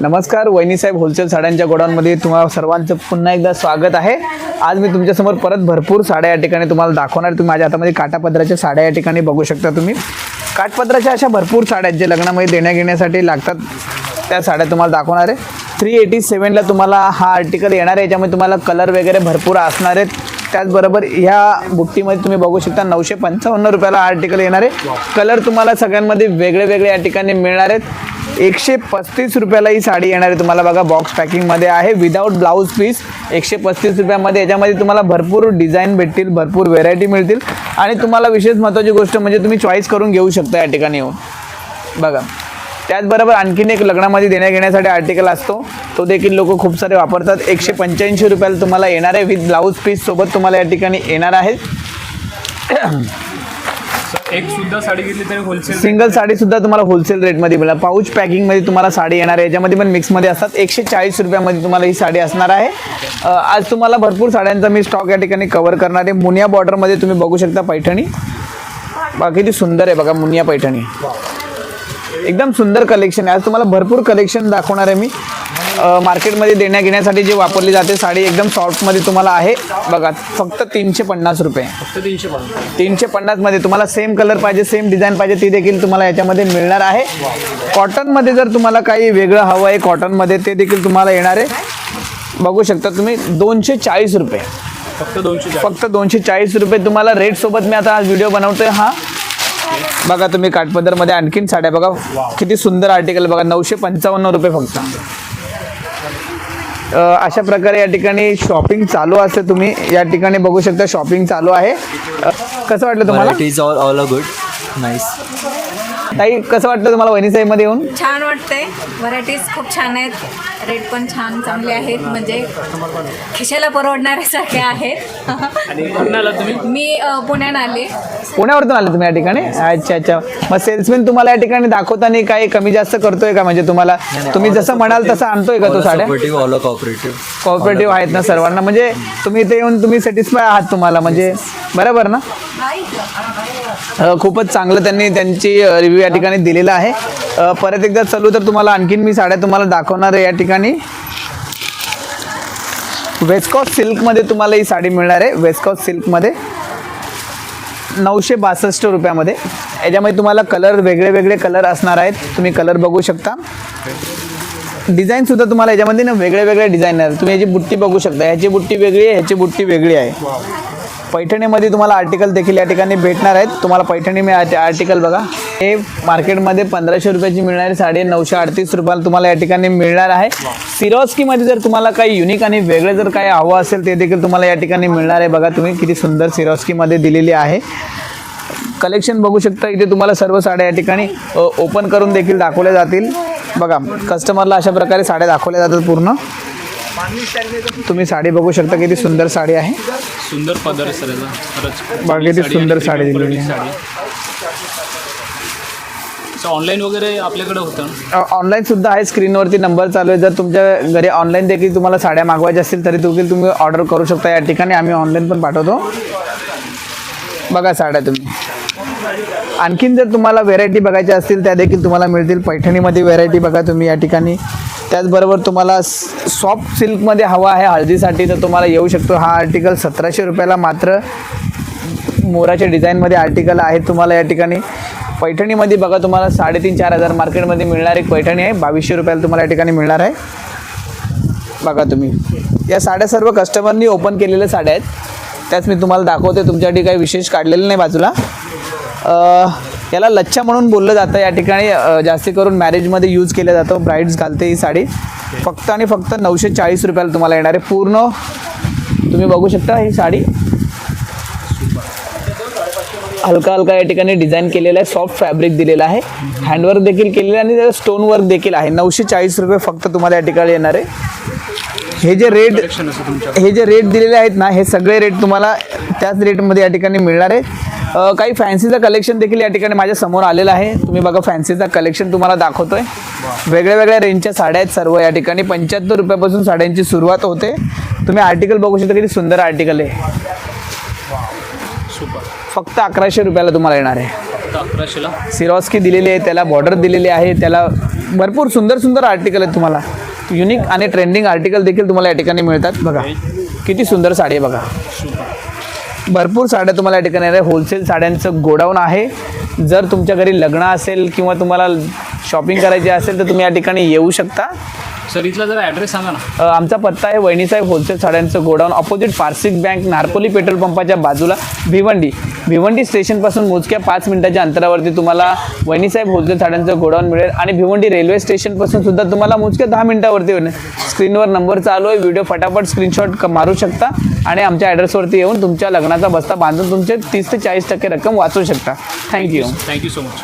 नमस्कार वहिनीसाहेब होलसेल साड्यांच्या गोडाऊनमध्ये तुम्हाला सर्वांचं पुन्हा एकदा स्वागत आहे. आज मी तुमच्यासमोर परत भरपूर साड्या या ठिकाणी तुम्हाला दाखवणार तुम्ही माझ्या हातामध्ये काटापदराच्या साड्या या ठिकाणी बघू शकता तुम्ही. काटपदराच्या अशा भरपूर साड्या आहेत जे लग्नामध्ये देण्याघेण्यासाठी लागतात. त्या साड्या तुम्हाला दाखवणार आहे. थ्री एटी सेवनला तुम्हाला हा आर्टिकल येणार आहे याच्यामध्ये तुम्हाला कलर वगैरे भरपूर असणार आहेत. त्याचबरोबर ह्या बुट्टीमध्ये तुम्ही बघू शकता नऊशे पंचावन्न रुपयाला आर्टिकल येणार आहे. कलर तुम्हाला सगळ्यांमध्ये वेगळे वेगळे या ठिकाणी मिळणार आहेत. एकशे पस्तीस रुपयाला ही साडी येणार आहे तुम्हाला बघा बॉक्स पॅकिंगमध्ये आहे. विदाऊट ब्लाऊज पीस एकशे पस्तीस रुपयामध्ये. याच्यामध्ये तुम्हाला भरपूर डिझाईन भेटतील भरपूर व्हेरायटी मिळतील. आणि तुम्हाला विशेष महत्त्वाची गोष्ट म्हणजे तुम्ही चॉईस करून घेऊ शकता या ठिकाणी येऊन. बघा. त्याचबरोबर आणखीन एक लग्नामध्ये देण्या घेण्यासाठी आर्टिकल असतो. तो देखील लोक खूप सारे वापरतात. एकशे पंच्याऐंशी रुपयाला तुम्हाला येणार आहे. विथ ब्लाऊज पीस सोबत तुम्हाला या ठिकाणी येणार आहे. एक सुद्धा साडी घेतली तरी होलसेल सिंगल साडी सुद्धा तुम्हाला होलसेल रेटमध्ये मिळेल. पाऊच पॅकिंगमध्ये तुम्हाला साडी येणार आहे. याच्यामध्ये पण मिक्समध्ये असतात. एकशे चाळीस रुपयामध्ये तुम्हाला ही साडी असणार आहे. आज तुम्हाला भरपूर साड्यांचा मी स्टॉक या ठिकाणी कव्हर करणार आहे. मुनिया बॉर्डरमध्ये तुम्ही बघू शकता पैठणी. बघा किती सुंदर आहे बघा मुनिया पैठणी. एकदम सुंदर कलेक्शन आहे. आज तुम्हाला भरपूर कलेक्शन दाखवणार आहे मी. मार्केटमध्ये देण्या घेण्यासाठी जे वापरली जाते साडी एकदम सॉफ्टमध्ये तुम्हाला आहे. बघा फक्त तीनशे पन्नास रुपये. फक्त तीनशे पन्नास. तीनशे पन्नासमध्ये तुम्हाला सेम कलर पाहिजे सेम डिझाईन पाहिजे ती देखील तुम्हाला याच्यामध्ये मिळणार आहे. कॉटनमध्ये जर तुम्हाला काही वेगळं हवं आहे कॉटनमध्ये ते देखील तुम्हाला येणार आहे. बघू शकता तुम्ही दोनशे चाळीस रुपये. फक्त दोनशे चाळीस. फक्त दोनशे चाळीस रुपये तुम्हाला रेटसोबत मी आता आज व्हिडिओ बनवतोय हा. बघा तुम्ही काठपदरमध्ये आणखीन साड्या बघा किती सुंदर आर्टिकल बघा नऊशे पंचावन्न रुपये फक्त. अशा प्रकारे या ठिकाणी शॉपिंग चालू असते तुम्ही या ठिकाणी बघू शकता शॉपिंग चालू आहे. कसं वाटलं तुम्हाला? It is all all a good nice ताई कसं वाटलं तुम्हाला वहिनीसाहेबमध्ये येऊन? छान वाटते व्हरायटीज खूप छान आहेत. रेट पण छान चांगले आहेत. म्हणजे खिशाला परवडणाऱ्यासारखे आहेत. मी पुण्यात आले. पुण्यावरतून आले तुम्ही या ठिकाणी? अच्छा अच्छा. मग सेल्समॅन तुम्हाला या ठिकाणी दाखवताना काही कमी जास्त करतोय का? म्हणजे तुम्हाला तुम्ही जसं म्हणाल तसं आणतोय का तो साड्या? cooperative. कॉपरेटिव्ह आहेत ना सर्वांना. म्हणजे तुम्ही इथे येऊन तुम्ही सॅटिस्फाय आहात तुम्हाला. म्हणजे बरोबर ना? खूपच चांगलं त्यांनी त्यांची रिव्ह्यू या ठिकाणी दिलेला आहे. परत एकदा चालू तर तुम्हाला आणखीन मी साड्या तुम्हाला दाखवणार आहे या ठिकाणी. वेस्कॉस सिल्कमध्ये तुम्हाला ही साडी मिळणार आहे. वेस्कॉस सिल्कमध्ये नऊशे बासष्ट रुपयामध्ये. याच्यामध्ये तुम्हाला कलर वेगळे वेगळे कलर असणार आहेत. तुम्ही कलर बघू शकता. डिझाईन सुद्धा तुम्हाला याच्यामध्ये ना वेगळे वेगळे डिझाईन आहेत. तुम्ही याची बुट्टी बघू शकता. ह्याची बुट्टी वेगळी आहे ह्याची बुट्टी वेगळी आहे. पैठणीमध्ये तुम्हाला आर्टिकल देखील या ठिकाणी भेटणार आहेत. तुम्हाला पैठणी मी आर्टिकल बघा. हे मार्केटमध्ये पंधराशे रुपयाची मिळणारी साडी नऊशे अडतीस रुपयाला तुम्हाला या ठिकाणी मिळणार आहे. सिरोस्कीमध्ये जर तुम्हाला काही युनिक आणि वेगळं जर काही हवं असेल ते देखील तुम्हाला या ठिकाणी मिळणार आहे. बघा तुम्ही किती सुंदर सिरोस्कीमध्ये दिलेली आहे. कलेक्शन बघू शकता इथे तुम्हाला सर्व साड्या या ठिकाणी ओपन करून देखील दाखवल्या जातील. बघा कस्टमरला अशा प्रकारे साड्या दाखवल्या जातात पूर्ण. तुम्ही साडी बघू शकता किती सुंदर साडी आहे. सुंदर पदर सर. खरंच सुंदर साडी. साडी ऑनलाईन वगैरे आपल्याकडे होतं ऑनलाईन सुद्धा आहे. स्क्रीनवरती नंबर चालू आहे. जर तुमच्या घरी ऑनलाईन देखील तुम्हाला साड्या मागवायच्या असतील तरी देखील तुम्ही ऑर्डर करू शकता. या ठिकाणी आम्ही ऑनलाईन पण पाठवतो. बघा साड्या तुम्ही. आणखीन जर तुम्हाला व्हेरायटी बघायच्या असतील त्या देखील तुम्हाला मिळतील. पैठणीमध्ये व्हेरायटी बघा तुम्ही या ठिकाणी. त्याचबरोबर तुम्हाला सॉफ्ट सिल्कमध्ये हवा आहे हळदीसाठी तर तुम्हाला येऊ शकतो. हा आर्टिकल सतराशे रुपयाला मात्र मोराच्या डिझाईनमध्ये आर्टिकल आहे. तुम्हाला या ठिकाणी पैठणीमध्ये बघा तुम्हाला साडेतीन चार हजार मार्केटमध्ये मिळणार एक पैठणी आहे. बावीसशे रुपयाला तुम्हाला या ठिकाणी मिळणार आहे. बघा तुम्ही. या साड्या सर्व कस्टमरनी ओपन केलेल्या साड्या आहेत. त्याच मी तुम्हाला दाखवते. तुमच्यासाठी काही विशेष काढलेलं नाही बाजूला. याला लच्छा म्हणून बोललं जातं. या ठिकाणी जास्ती करून मॅरेजमध्ये यूज केलं जातं. ब्राईड्स घालते ही साडी. फक्त आणि फक्त नऊशे चाळीस रुपयाला तुम्हाला येणार आहे. पूर्ण तुम्ही बघू शकता ही साडी. हलका हलका या ठिकाणी डिझाईन केलेला आहे. सॉफ्ट फॅब्रिक दिलेलं आहे. हँडवर्क देखील केलेलं आहे आणि त्याचं स्टोन वर्क देखील आहे. नऊशे चाळीस रुपये फक्त तुम्हाला या ठिकाणी येणार आहे. हे जे रेट हे जे रेट दिलेले आहेत ना हे सगळे रेट तुम्हाला त्याच रेटमध्ये या ठिकाणी मिळणार आहे. काही फॅन्सीचं कलेक्शन देखील या ठिकाणी माझ्यासमोर आलेलं आहे. तुम्ही बघा फॅन्सीचं कलेक्शन तुम्हाला दाखवतोय. वेगळ्या वेगळ्या रेंजच्या साड्या आहेत सर्व. या ठिकाणी पंच्याहत्तर रुपयापासून साड्यांची सुरुवात होते. तुम्ही आर्टिकल बघू शकता किती सुंदर आर्टिकल आहे. फक्त अकराशे रुपयाला तुम्हाला येणार आहे. अकराशेला? सिरॉस्की दिलेली आहे त्याला बॉर्डर दिलेली आहे त्याला भरपूर सुंदर सुंदर आर्टिकल आहेत तुम्हाला. युनिक आणि ट्रेंडिंग आर्टिकल देखील तुम्हाला या ठिकाणी मिळतात. बघा किती सुंदर साडी आहे बघा. भरपूर साड्या तुम्हाला या ठिकाणी आहे होलसेल साड्यांचं गोडाऊन आहे. जर तुमच्या घरी लग्न असेल किंवा तुम्हाला शॉपिंग करायची असेल तर तुम्ही या ठिकाणी येऊ शकता. सर इथला जरा ॲड्रेस सांगा ना. अ, आमचा पत्ता आहे वहिनीसाहेब होलसेल साड्यांचं गोडाऊन ऑपोजिट फार्सिक बँक नारपोली पेट्रोल पंपाच्या बाजूला भिवंडी. भिवंडी स्टेशनपासून मोजक्या पाच मिनिटाच्या अंतरावरती तुम्हाला वहिनीसाहेब होलसेल साड्यांचं गोडाऊन मिळेल आणि भिवंडी रेल्वे स्टेशनपासून सुद्धा तुम्हाला मोजक्या दहा मिनिटावरती होईल. स्क्रीनवर नंबर चालू आहे व्हिडिओ फटाफट स्क्रीनशॉट मारू शकता आणि आमच्या ॲड्रेसवरती येऊन तुमच्या लग्नाचा बस्ता बांधून तुमचे तीस ते चाळीस टक्के रक्कम वाचवू शकता. Thank you thank you so much